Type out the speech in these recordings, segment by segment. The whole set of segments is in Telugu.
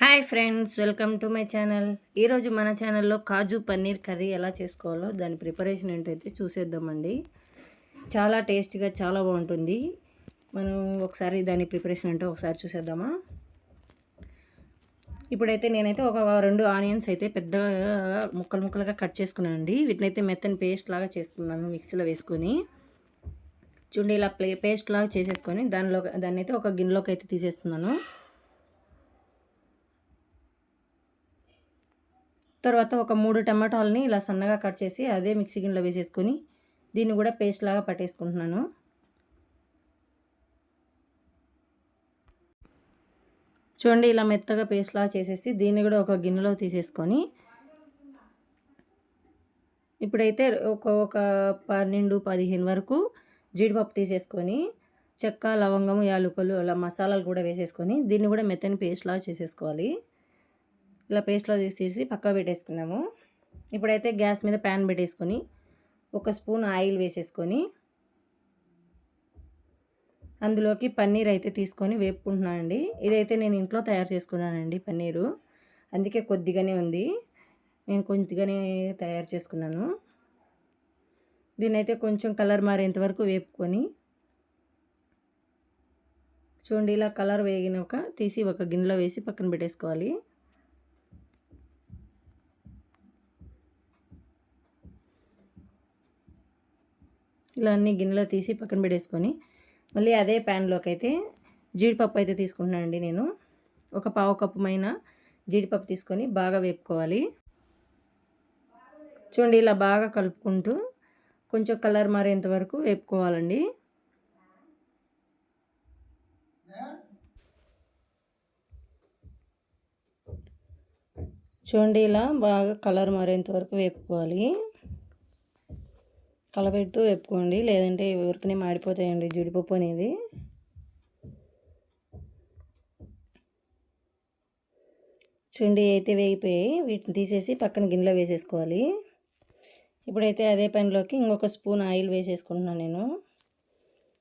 Hi friends welcome to my channel. ఈరోజు మన ఛానల్లో కాజు పన్నీర్ కర్రీ ఎలా చేసుకోవాలో దాని ప్రిపరేషన్ ఏంటైతే చూసేద్దామండి. చాలా టేస్టీగా చాలా బాగుంటుంది. మనం ఒకసారి దాని ప్రిపరేషన్ అంటే ఒకసారి చూసేద్దామా? ఇప్పుడైతే నేనైతే ఒక రెండు ఆనియన్స్ అయితే పెద్దగా ముక్కలు ముక్కలుగా కట్ చేసుకున్నానండి. వీటినైతే మెత్తని పేస్ట్ లాగా చేసుకున్నాను మిక్సీలో వేసుకొని. చూడండి ఇలా ప్లే పేస్ట్ లాగా చేసేసుకొని దానిలో దాన్ని అయితే ఒక గిన్నెలోకి అయితే తీసేస్తున్నాను. తర్వాత ఒక మూడు టమాటాలని ఇలా సన్నగా కట్ చేసి అదే మిక్సీ గిన్నెలో వేసేసుకొని దీన్ని కూడా పేస్ట్ లాగా పట్టేసుకుంటున్నాను. చూడండి ఇలా మెత్తగా పేస్ట్ లాగా చేసేసి దీన్ని కూడా ఒక గిన్నెలో తీసేసుకొని ఇప్పుడైతే ఒక ఒక పన్నెండు పదిహేను వరకు జీడిపప్పు తీసేసుకొని చెక్క లవంగము యాలకులు అలా మసాలాలు కూడా వేసేసుకొని దీన్ని కూడా మెత్తని పేస్ట్ లాగా చేసేసుకోవాలి. ఇలా పేస్ట్లో తీసేసి పక్క పెట్టేసుకున్నాము. ఇప్పుడైతే గ్యాస్ మీద ప్యాన్ పెట్టేసుకొని ఒక స్పూన్ ఆయిల్ వేసేసుకొని అందులోకి పన్నీర్ అయితే తీసుకొని వేపుకుంటున్నానండి. ఇదైతే నేను ఇంట్లో తయారు చేసుకున్నానండి పన్నీరు. అందుకే కొద్దిగానే ఉంది. నేను కొద్దిగానే తయారు చేసుకున్నాను. దీనైతే కొంచెం కలర్ మారేంత వరకు వేపుకొని చూడండి ఇలా కలర్ వేగినాక తీసి ఒక గిన్నెలో వేసి పక్కన పెట్టేసుకోవాలి. ఇలా అన్ని గిన్నెలో తీసి పక్కన పెట్టేసుకొని మళ్ళీ అదే ప్యాన్లోకి అయితే జీడిపప్పు అయితే తీసుకుంటున్నానండి నేను. ఒక పావు కప్పు మైన జీడిపప్పు తీసుకొని బాగా వేపుకోవాలి. చూడండి ఇలా బాగా కలుపుకుంటూ కొంచెం కలర్ మారేంత వరకు వేపుకోవాలండి. చూడండి ఇలా బాగా కలర్ మారేంత వరకు వేపుకోవాలి. కలబెడుతూ వేపుకోండి. లేదంటే ఎవరికనే మాడిపోతాయండి జీడిపప్పు అనేది. చుండి అయితే వేగిపోయి వీటిని తీసేసి పక్కన గిన్నెలో వేసేసుకోవాలి. ఇప్పుడైతే అదే పనిలోకి ఇంకొక స్పూన్ ఆయిల్ వేసేసుకుంటున్నాను నేను.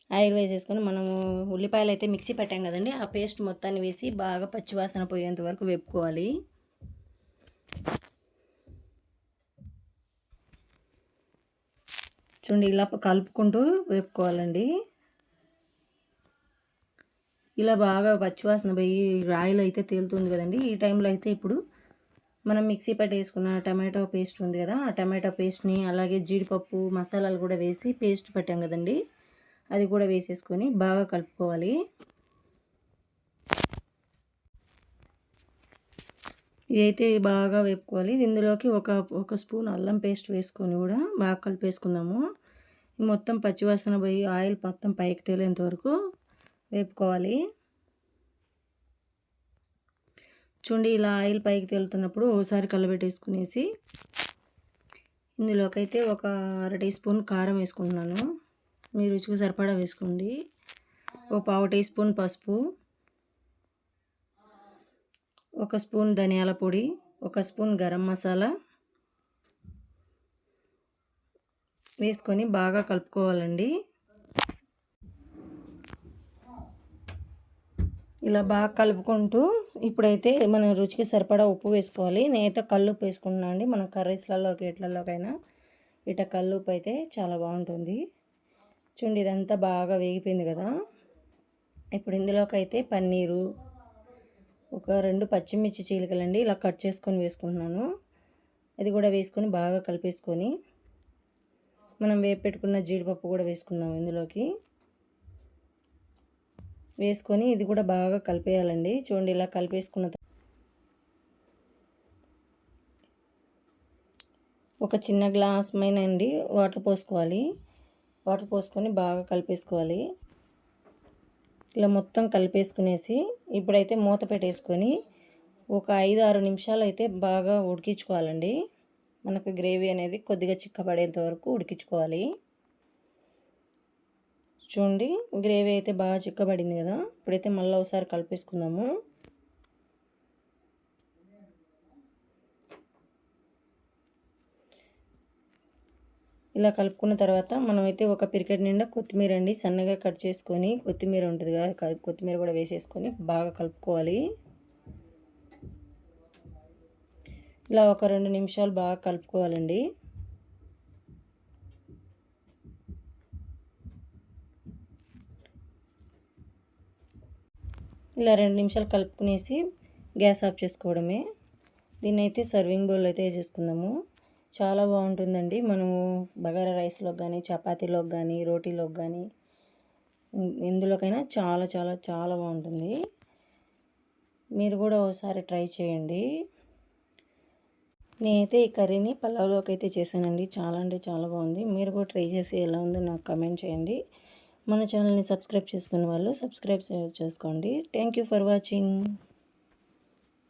ఆయిల్ వేసేసుకొని మనము ఉల్లిపాయలు అయితే మిక్సీ పెట్టాం కదండి ఆ పేస్ట్ మొత్తాన్ని వేసి బాగా పచ్చివాసన పోయేంత వరకు వేపుకోవాలి. చూడండి ఇలా కలుపుకుంటూ వేపుకోవాలండి. ఇలా బాగా పచ్చివాసన పోయి రాయిలు అయితే తేలుతుంది కదండి. ఈ టైంలో అయితే ఇప్పుడు మనం మిక్సీ పట్టేసుకున్న టమాటో పేస్ట్ ఉంది కదా ఆ టమాటో పేస్ట్ని అలాగే జీడిపప్పు మసాలాలు కూడా వేసి పేస్ట్ పెట్టాం కదండి. అది కూడా వేసేసుకొని బాగా కలుపుకోవాలి. ఇదైతే బాగా వేపుకోవాలి. ఇందులోకి ఒక ఒక స్పూన్ అల్లం పేస్ట్ వేసుకొని కూడా బాగా కలిపేసుకుందాము. మొత్తం పచ్చివాసన పోయి ఆయిల్ మొత్తం పైకి తేలేంత వరకు వేపుకోవాలి. చూడండి ఇలా ఆయిల్ పైకి తేలుతున్నప్పుడు ఒకసారి కలబెట్టేసుకునేసి ఇందులోకైతే ఒక అర టీ స్పూన్ కారం వేసుకుంటున్నాను. మీ రుచికి సరిపడా వేసుకోండి. ఒక పావు టీ స్పూన్ పసుపు. ఒక స్పూన్ ధనియాల పొడి ఒక స్పూన్ గరం మసాలా వేసుకొని బాగా కలుపుకోవాలండి. ఇలా బాగా కలుపుకుంటూ ఇప్పుడైతే మనం రుచికి సరిపడా ఉప్పు వేసుకోవాలి. నేనైతే కల్లుప్పు ఉప్పు వేసుకుంటున్నాను అండి. మన కర్రీస్లలోకి ఎట్లలోకైనా ఇట కల్లుప్పు ఉప్పు అయితే చాలా బాగుంటుంది. చూడండి ఇదంతా బాగా వేగిపోయింది కదా. ఇప్పుడు ఇందులోకి అయితే పన్నీరు ఒక రెండు పచ్చిమిర్చి చీలికలండి ఇలా కట్ చేసుకొని వేసుకుంటున్నాను. ఇది కూడా వేసుకొని బాగా కలిపేసుకొని మనం వేపెట్టుకున్న జీడిపప్పు కూడా వేసుకుందాం ఇందులోకి. వేసుకొని ఇది కూడా బాగా కలిపేయాలండి. చూడండి ఇలా కలిపేసుకున్న ఒక చిన్న గ్లాస్ మైన అండి వాటర్ పోసుకోవాలి. వాటర్ పోసుకొని బాగా కలిపేసుకోవాలి. ఇలా మొత్తం కలిపేసుకునేసి ఇప్పుడైతే మూత పెట్టేసుకొని ఒక ఐదు ఆరు నిమిషాలు అయితే బాగా ఉడికించుకోవాలండి. మనకు గ్రేవీ అనేది కొద్దిగా చిక్కబడేంత వరకు ఉడికించుకోవాలి. చూడండి గ్రేవీ అయితే బాగా చిక్కబడింది కదా. ఇప్పుడైతే మళ్ళీ ఒకసారి కలిపేసుకుందాము. ఇలా కలుపుకున్న తర్వాత మనమైతే ఒక పిరికెట్ నిండా కొత్తిమీర అండి. సన్నగా కట్ చేసుకొని కొత్తిమీర ఉంటుంది కదా కొత్తిమీర కూడా వేసేసుకొని బాగా కలుపుకోవాలి. ఇలా ఒక రెండు నిమిషాలు బాగా కలుపుకోవాలండి. ఇలా రెండు నిమిషాలు కలుపుకునేసి గ్యాస్ ఆఫ్ చేసుకోవడమే. దీన్ని అయితే సర్వింగ్ బౌల్ అయితే వేసేసుకుందాము. చాలా బాగుంటుందండి. మనము బగారా రైస్లోకి కానీ చపాతీలోకి కానీ రోటీలోకి కానీ ఎందులోకైనా చాలా చాలా చాలా బాగుంటుంది. మీరు కూడా ఒకసారి ట్రై చేయండి. నేనైతే ఈ కర్రీని పలావ్లోకి అయితే చేశానండి. చాలా అంటే చాలా బాగుంది. మీరు కూడా ట్రై చేసి ఎలా ఉందో నాకు కమెంట్ చేయండి. మన ఛానల్ని సబ్స్క్రైబ్ చేసుకునే వాళ్ళు సబ్స్క్రైబ్ చేసుకోండి. Thank you for watching.